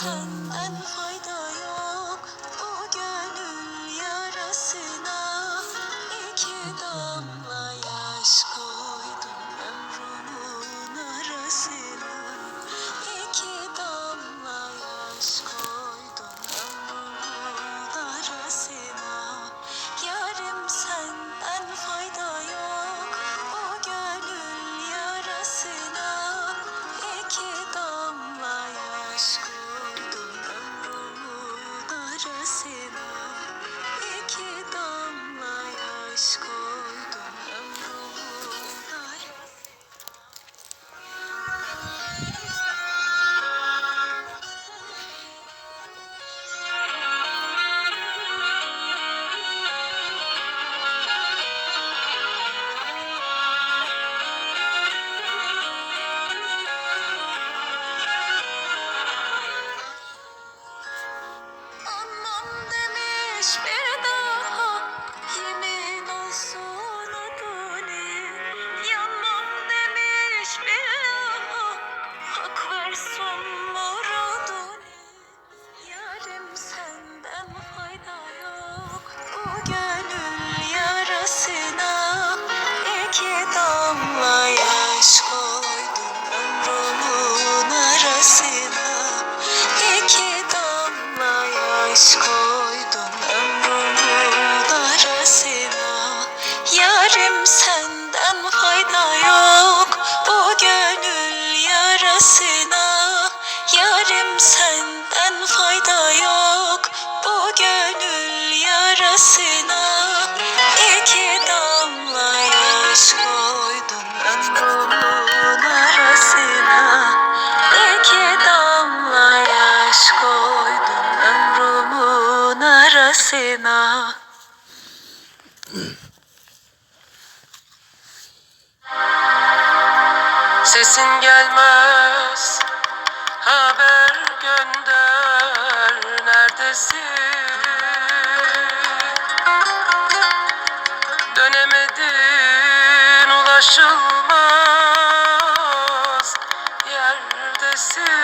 senden fayda yok bu gönül yarasına. İki damla yaş koydum ömrümün arasına. İki damla yaş koydum ömrümün arasına. Yarim senden fayda yok bu gönül yarasına. İki damla yaş daha yemin olsun adune Yanmam demiş bir daha hak versin muradune Yarim senden fayda yok. Bu gönül yarasına iki damla yaş koydum ömrümün arasına. İki damla yaş Yarim senden fayda yok. Bu gönül yarasına Yarim senden fayda yok. Bu gönül yarasına iki damla yaş koydum ömrümün arasına. İki damla yaş koydum ömrümün arasına Sesin gelmez haber gönder neredesin? Dönemedin ulaşılmaz yerdesin.